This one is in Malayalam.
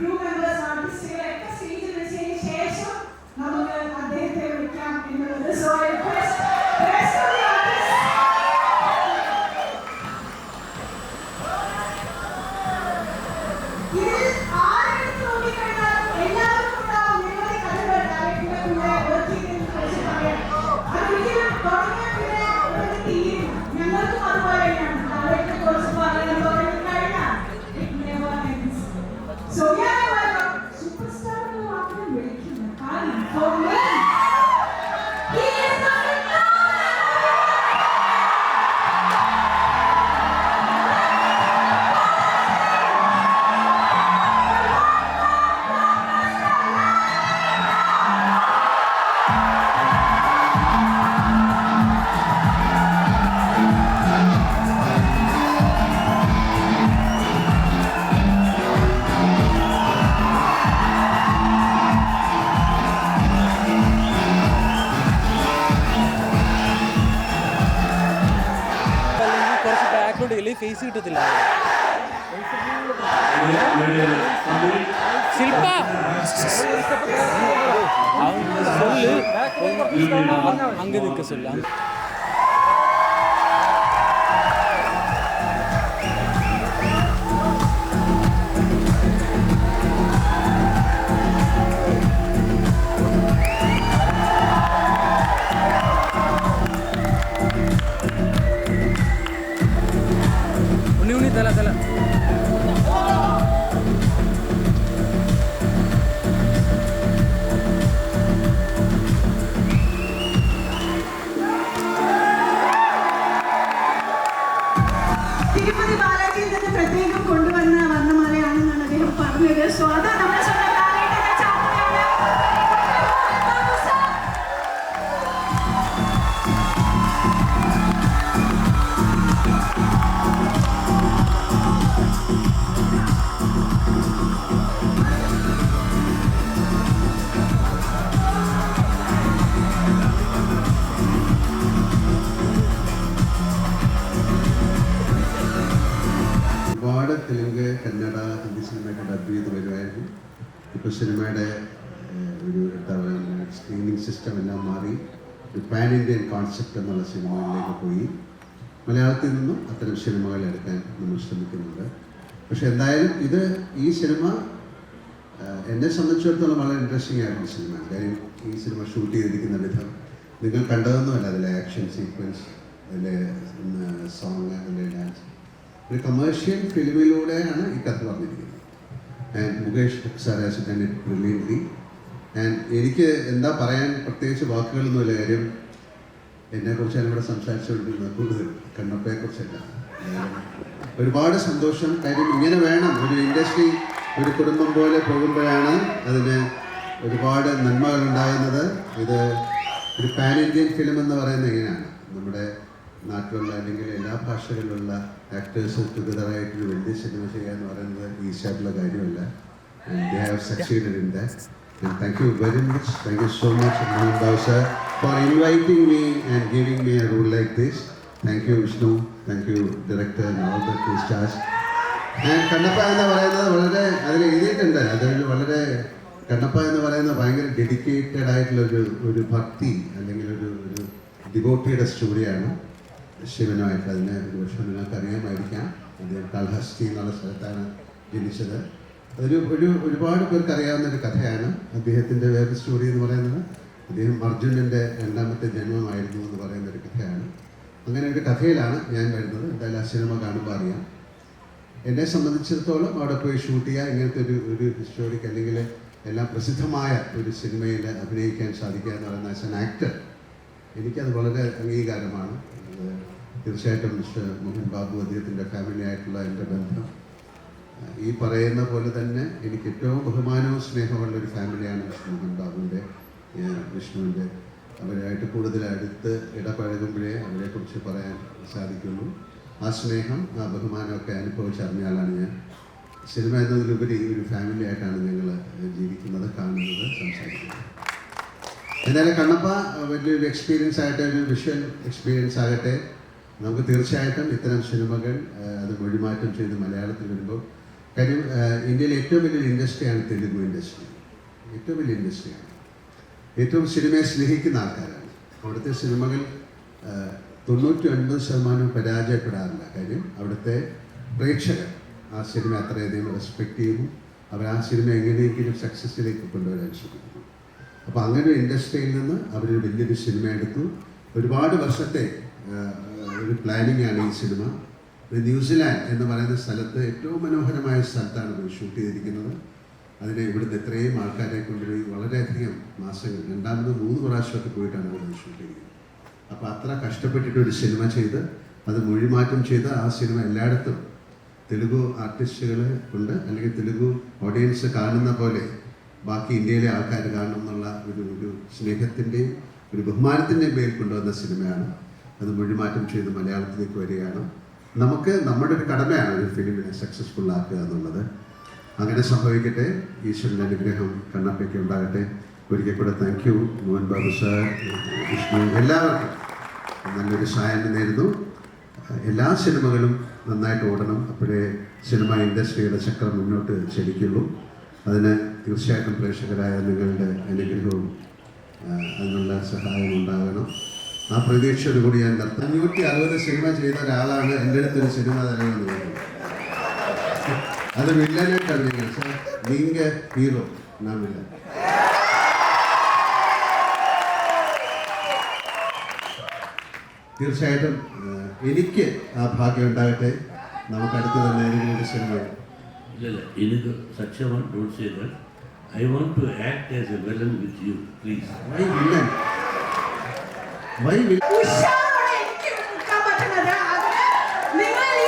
ക്രൂ മെമ്പേഴ്സ് ആർട്ടിസ്റ്റുകളൊക്കെ സ്റ്റേജിൽ വെച്ചതിന് ശേഷം നമുക്ക് അദ്ദേഹത്തെ വിളിക്കാം എന്നുള്ളത്. സോ കുറച്ച് ബാക്കിലോട്ട് ഇല്ലെങ്കിൽ ഫേസ് കിട്ടത്തില്ല ശില്പ അവൻ சொல்லு அங்க நிற்க சொல்லு ഡബ് ചെയ്ത് വരുമായിരുന്നു. ഇപ്പോൾ സിനിമയുടെ ഒരു എന്താ പറയുക സ്ക്രീനിങ് സിസ്റ്റം എല്ലാം മാറി. ഒരു പാൻ ഇന്ത്യൻ കോൺസെപ്റ്റ് എന്നുള്ള സിനിമകളിലേക്ക് പോയി. മലയാളത്തിൽ നിന്നും അത്തരം സിനിമകൾ എടുക്കാൻ നമ്മൾ ശ്രമിക്കുന്നുണ്ട്. പക്ഷെ എന്തായാലും ഇത് ഈ സിനിമ എന്നെ സംബന്ധിച്ചിടത്തോളം വളരെ ഇൻട്രസ്റ്റിംഗ് ആയിട്ടുള്ള സിനിമയാണ്. കാര്യം ഈ സിനിമ ഷൂട്ട് ചെയ്തിരിക്കുന്ന വിധം നിങ്ങൾ കണ്ടതൊന്നുമല്ല. അതിലെ ആക്ഷൻ സീക്വൻസ് അതിലെ സോങ് അതിലെ ഡാൻസ് ഒരു കമേഴ്ഷ്യൽ ഫിലിമിലൂടെയാണ് ഈ കഥ പറഞ്ഞിരിക്കുന്നത് and Mukesh sir has done it brilliantly and എനിക്ക് എന്താ പറയാൻ പ്രത്യേകിച്ച് വാക്കുകളൊന്നുമില്ല കാര്യം. എന്നെക്കുറിച്ചാണ് ഇവിടെ സംസാരിച്ചുകൊണ്ടിരുന്നത് കൂടുതൽ കണ്ണപ്പയെക്കുറിച്ചല്ല ഒരുപാട് സന്തോഷം. കാര്യം ഇങ്ങനെ വേണം. ഒരു ഇൻഡസ്ട്രി ഒരു കുടുംബം പോലെ പോകുമ്പോഴാണ് അതിന് ഒരുപാട് നന്മകൾ ഉണ്ടാകുന്നത്. ഇത് ഒരു പാൻ ഇന്ത്യൻ ഫിലിം എന്ന് പറയുന്നത് ഇങ്ങനെയാണ്. നമ്മുടെ നാട്ടിലുള്ള അല്ലെങ്കിൽ എല്ലാ ഭാഷകളിലുള്ള ആക്ടേഴ്സ് ടുഗദറായിട്ടൊരു വലിയ സിനിമ ചെയ്യുക എന്ന് പറയുന്നത് ഈസിയായിട്ടുള്ള കാര്യമല്ല and they have succeeded in that. Thank you so much, Mohan Rao sir, for inviting me and giving me a role like this. Thank you, Vishnu. Thank you, director and all the crew stars. And Kannappa എന്ന് പറയുന്നത് വളരെ അതിൽ എഴുതിയിട്ടുണ്ട് അതിൽ വളരെ കണ്ണപ്പ എന്ന് പറയുന്നത് ഭയങ്കര ഡെഡിക്കേറ്റഡ് ആയിട്ടുള്ള ഒരു ഒരു ഭക്തി അല്ലെങ്കിൽ ഒരു ഒരു ഡിവോട്ടിയുടെ സ്റ്റോറിയാണ് ശിവനുമായിട്ട് അതിനെ ഒരുപക്ഷെ നിങ്ങൾക്ക് അറിയാമായിരിക്കാം. അദ്ദേഹം കാൽഹസ്തി എന്നുള്ള സ്ഥലത്താണ് ജനിച്ചത്. അതൊരു ഒരു ഒരുപാട് പേർക്ക് അറിയാവുന്ന ഒരു കഥയാണ്. അദ്ദേഹത്തിന്റെ വേറെ സ്റ്റോറി എന്ന് പറയുന്നത് അദ്ദേഹം അർജുനന്റെ രണ്ടാമത്തെ ജന്മമായിരുന്നു എന്ന് പറയുന്ന ഒരു കഥയാണ്. അങ്ങനെ ഒരു കഥയിലാണ് ഞാൻ വരുന്നത്. എന്തായാലും ആ സിനിമ കാണുമ്പോൾ അറിയാം. എന്നെ സംബന്ധിച്ചിടത്തോളം അവിടെ പോയി ഷൂട്ട് ചെയ്യുക ഇങ്ങനത്തെ ഒരു ഒരു ഹിസ്റ്റോറിക് അല്ലെങ്കിൽ എല്ലാം പ്രസിദ്ധമായ ഒരു സിനിമയിൽ അഭിനയിക്കാൻ സാധിക്കുക എന്ന് പറയുന്ന ആസ് ആൻ ആക്ടർ എനിക്കത് വളരെ അംഗീകാരമാണ്. തീർച്ചയായിട്ടും മിസ്റ്റർ മോഹൻ ബാബു അദ്ദേഹത്തിന്റെ ഫാമിലി ആയിട്ടുള്ള എന്റെ ബന്ധം. ഈ പറയുന്ന പോലെ തന്നെ എനിക്ക് ഏറ്റവും ബഹുമാനവും സ്നേഹമുള്ള ഒരു ഫാമിലിയാണ് മിസ്റ്റർ മോഹൻ ബാബുവിന്റെ വിഷ്ണുവിന്റെ. അവരായിട്ട് കൂടുതൽ അടുത്ത് ഇടപഴകുമ്പോഴേ അവരെക്കുറിച്ച് പറയാൻ സാധിക്കുള്ളൂ. ആ സ്നേഹം ആ ബഹുമാനമൊക്കെ അനുഭവിച്ചറിഞ്ഞാലാണ് ഞാൻ. സിനിമ എന്നതിലുപരി ഒരു ഫാമിലി ആയിട്ടാണ് ഞങ്ങൾ ജീവിക്കുന്നത് കാണുന്നത് സംസാരിക്കുന്നത്. എന്തായാലും കണ്ണപ്പ വലിയൊരു എക്സ്പീരിയൻസ് ആയിട്ട് ഒരു വിഷ്വൽ എക്സ്പീരിയൻസ് ആകട്ടെ. നമുക്ക് തീർച്ചയായിട്ടും ഇത്തരം സിനിമകൾ അത് മൊഴിമാറ്റം ചെയ്ത് മലയാളത്തിൽ വരുമ്പോൾ കാര്യം ഇന്ത്യയിലെ ഏറ്റവും വലിയൊരു ഇൻഡസ്ട്രിയാണ് തെലുഗു ഇൻഡസ്ട്രി ഏറ്റവും വലിയ ഇൻഡസ്ട്രിയാണ് ഏറ്റവും സിനിമയെ സ്നേഹിക്കുന്ന ആൾക്കാരാണ്. അവിടുത്തെ സിനിമകൾ തൊണ്ണൂറ്റി ഒൻപത് ശതമാനം പരാജയപ്പെടാറില്ല. കാര്യം അവിടുത്തെ പ്രേക്ഷകർ ആ സിനിമ അത്രയധികം റെസ്പെക്റ്റ് ചെയ്യുന്നു അവർ ആ സിനിമ എങ്ങനെയെങ്കിലും സക്സസ്സിലേക്ക് കൊണ്ടുവരാൻ ശ്രമിക്കുന്നു. അപ്പോൾ അങ്ങനെ ഒരു ഇൻഡസ്ട്രിയിൽ നിന്ന് അവരൊരു വലിയൊരു സിനിമ എടുത്തു. ഒരുപാട് വർഷത്തെ ഒരു പ്ലാനിങ് ആണ് ഈ സിനിമ. ന്യൂസിലാൻഡ് എന്ന് പറയുന്ന സ്ഥലത്ത് ഏറ്റവും മനോഹരമായ സ്ഥലത്താണ് ഷൂട്ട് ചെയ്തിരിക്കുന്നത്. അതിനെ ഇവിടുന്ന് എത്രയും ആൾക്കാരെ കൊണ്ടുപോയി വളരെയധികം മാസങ്ങൾ രണ്ടാമത് മൂന്ന് പ്രാവശ്യമൊക്കെ പോയിട്ടാണ് ഇവിടെ ഷൂട്ട് ചെയ്തത്. അപ്പോൾ അത്ര കഷ്ടപ്പെട്ടിട്ട് ഒരു സിനിമ ചെയ്ത് അത് മൊഴിമാറ്റം ചെയ്ത് ആ സിനിമ എല്ലായിടത്തും തെലുഗു ആർട്ടിസ്റ്റുകളെ കൊണ്ട് അല്ലെങ്കിൽ തെലുഗു ഓഡിയൻസ് കാണുന്ന പോലെ ബാക്കി ഇന്ത്യയിലെ ആൾക്കാർ കാണണം എന്നുള്ള ഒരു ഒരു സ്നേഹത്തിന്റെയും ഒരു ബഹുമാനത്തിന്റെയും പേരിൽ കൊണ്ടുവന്ന സിനിമയാണ്. അത് മൊഴിമാറ്റം ചെയ്ത് മലയാളത്തിലേക്ക് വരികയാണ്. നമുക്ക് നമ്മുടെ ഒരു കടമയാണ് ഒരു ഫിലിമിനെ സക്സസ്ഫുൾ ആക്കുക എന്നുള്ളത്. അങ്ങനെ സംഭവിക്കട്ടെ. ഈശ്വരന്റെ അനുഗ്രഹം കണ്ണപ്പയ്ക്ക് ഉണ്ടാകട്ടെ. ഒരിക്കൽ കൂടെ thank you Mohan Babu sir Vishnu എല്ലാവർക്കും. നല്ലൊരു സഹായം നേരുന്നു. എല്ലാ സിനിമകളും നന്നായിട്ട് ഓടണം. അപ്പോഴേ സിനിമ ഇൻഡസ്ട്രിയുടെ ചക്രം മുന്നോട്ട് ചലിക്കുള്ളൂ. അതിന് തീർച്ചയായിട്ടും പ്രേക്ഷകരായ നിങ്ങളുടെ അനുഗ്രഹവും അതിനുള്ള സഹായം ഉണ്ടാകണം. ആ പ്രതീക്ഷയോടുകൂടി ഞാൻ നിർത്താം. അഞ്ഞൂറ്റി അറുപത് സിനിമ ചെയ്ത ഒരാളാണ് എന്റെ അടുത്തൊരു സിനിമ തരണമെന്ന് പറയുന്നത് അത് വില്ലനായിട്ടാണ് നിങ്ങൾ സാർ നിങ്ങൾ ഹീറോ ഞാൻ വില്ലൻ. തീർച്ചയായിട്ടും എനിക്ക് ആ ഭാഗ്യം ഉണ്ടാകട്ടെ. നമുക്ക് അടുത്ത് തന്നെ ഏതെങ്കിലും ഒരു സിനിമ இல்லை such a one, don't say that. I want to act as a villain with you, please. Why villain? Why villain? Usha ಅವರ ಎಂಟು ಮುಖಪಟ್ಟಣದ ಆದರೆ ಲಿವರ್